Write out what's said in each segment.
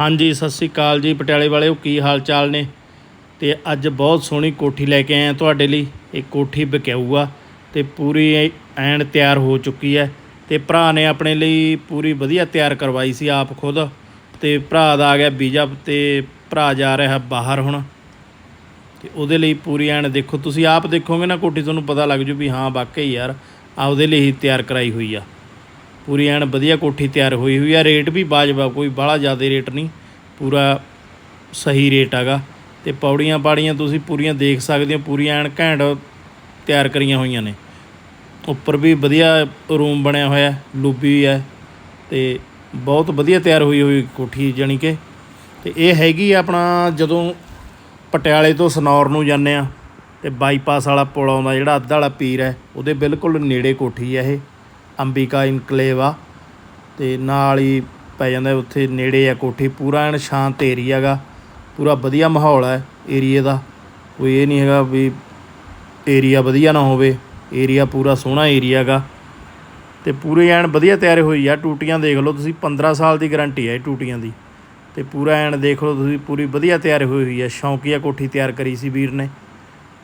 ਹਾਂਜੀ, ਸਤਿ ਸ੍ਰੀ ਅਕਾਲ ਜੀ ਪਟਿਆਲੇ ਵਾਲਿਓ, ਕੀ ਹਾਲ ਚਾਲ ਨੇ? ਤੇ ਅੱਜ ਬਹੁਤ ਸੋਹਣੀ ਕੋਠੀ ਲੈ ਕੇ ਆਏ ਆ ਤੁਹਾਡੇ ਲਈ। ਇਹ ਕੋਠੀ ਵਿਕਾਊ ਆ ਤੇ ਪੂਰੀ ਐਨ ਤਿਆਰ ਹੋ ਚੁੱਕੀ ਹੈ ਤੇ ਭਰਾ ਨੇ ਆਪਣੇ ਲਈ ਪੂਰੀ ਵਧੀਆ ਤਿਆਰ ਕਰਵਾਈ ਸੀ ਆਪ ਖੁਦ ਤੇ ਭਰਾ ਦਾ ਆ ਗਿਆ ਵੀਜ਼ਾ ਤੇ ਭਰਾ ਜਾ ਰਿਹਾ ਬਾਹਰ ਹੁਣ। ਤੇ ਉਹਦੇ ਲਈ ਪੂਰੀ ਐਨ ਦੇਖੋ, ਤੁਸੀਂ ਆਪ ਦੇਖੋਗੇ ਨਾ ਕੋਠੀ, ਤੁਹਾਨੂੰ ਪਤਾ ਲੱਗ ਜੂ ਵੀ ਹਾਂ, ਵਾਕਈ ਯਾਰ ਆ ਉਹਦੇ ਲਈ ਹੀ ਤਿਆਰ ਕਰਾਈ ਹੋਈ ਆ। ਪੂਰੀ ਐਨ ਵਧੀਆ ਕੋਠੀ ਤਿਆਰ ਹੋਈ ਹੋਈ ਆ। ਰੇਟ ਵੀ ਬਾਜਵਾ, ਕੋਈ ਬਾਹਲਾ ਜ਼ਿਆਦਾ ਰੇਟ ਨਹੀਂ, ਪੂਰਾ ਸਹੀ ਰੇਟ ਹੈਗਾ। ਤੇ ਪੌੜੀਆਂ ਪਾੜੀਆਂ ਤੁਸੀਂ ਪੂਰੀਆਂ ਦੇਖ ਸਕਦੇ ਹੋ ਪੂਰੀਆਂ ਐਨ ਘੈਂਟ ਤਿਆਰ ਕਰੀਆਂ ਹੋਈਆਂ ਨੇ। ਉੱਪਰ ਵੀ ਵਧੀਆ ਰੂਮ ਬਣਿਆ ਹੋਇਆ, ਲੂਬੀ ਹੈ ਤੇ ਬਹੁਤ ਵਧੀਆ ਤਿਆਰ ਹੋਈ ਹੋਈ ਕੋਠੀ ਜਾਣੀ ਕਿ। ਤੇ ਇਹ ਹੈਗੀ ਆਪਣਾ ਜਦੋਂ ਪਟਿਆਲੇ ਤੋਂ ਸਨੌਰ ਨੂੰ ਜਾਂਦੇ ਆ ਤੇ ਬਾਈਪਾਸ ਵਾਲਾ ਪੁਲ ਆਉਂਦਾ, ਜਿਹੜਾ ਅੱਧ ਵਾਲਾ ਪੀਰ ਹੈ, ਉਹਦੇ ਬਿਲਕੁਲ ਨੇੜੇ ਕੋਠੀ ਹੈ ਇਹ। ਅੰਬਿਕਾ ਇਨਕਲੇਵ ਆ, ਤੇ ਨਾਲ ਹੀ ਪੈ ਜਾਂਦਾ ਉੱਥੇ ਨੇੜੇ ਆ ਕੋਠੀ, ਪੂਰਾ ਐਨ ਸ਼ਾਂਤ ਏਰੀਆ ਗਾ ਪੂਰਾ ਵਧੀਆ ਮਾਹੌਲ ਹੈ ਏਰੀਏ ਦਾ, ਕੋਈ ਇਹ ਨਹੀਂ ਹੈਗਾ ਵੀ ਏਰੀਆ ਵਧੀਆ ਨਾ ਹੋਵੇ, ਏਰੀਆ ਪੂਰਾ ਸੋਹਣਾ ਏਰੀਆ ਗਾ ਤੇ ਪੂਰੇ ਐਨ ਵਧੀਆ ਤਿਆਰ ਹੋਈ ਆ, ਟੂਟੀਆਂ ਦੇਖ ਲਓ ਤੁਸੀਂ 15 ਸਾਲ ਦੀ ਗਾਰੰਟੀ ਹੈ ਇਹ ਟੂਟੀਆਂ ਦੀ, ਤੇ ਪੂਰਾ ਐਨ ਦੇਖ ਲਓ ਤੁਸੀਂ, ਪੂਰੀ ਵਧੀਆ ਤਿਆਰ ਹੋਈ ਹੋਈ ਹੈ ਸ਼ੌਂਕੀਆ ਕੋਠੀ ਤਿਆਰ ਕਰੀ ਸੀ ਵੀਰ ਨੇ,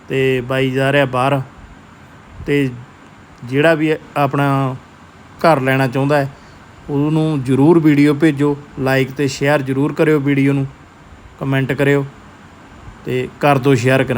ਤੇ ਬਾਈ ਜਾ ਰਿਹਾ ਬਾਹਰ, ਤੇ ਜਿਹੜਾ ਵੀ ਆਪਣਾ ਘਰ ਲੈਣਾ ਚਾਹੁੰਦਾ ਹੈ, ਉਹਨੂੰ ਜਰੂਰ ਵੀਡੀਓ ਭੇਜੋ ਲਾਈਕ ਤੇ ਸ਼ੇਅਰ ਜਰੂਰ ਕਰਿਓ ਵੀਡੀਓ ਨੂੰ ਕਮੈਂਟ ਕਰਿਓ ਤੇ ਕਰ ਦਿਓ ਸ਼ੇਅਰ ਕਰਾਂ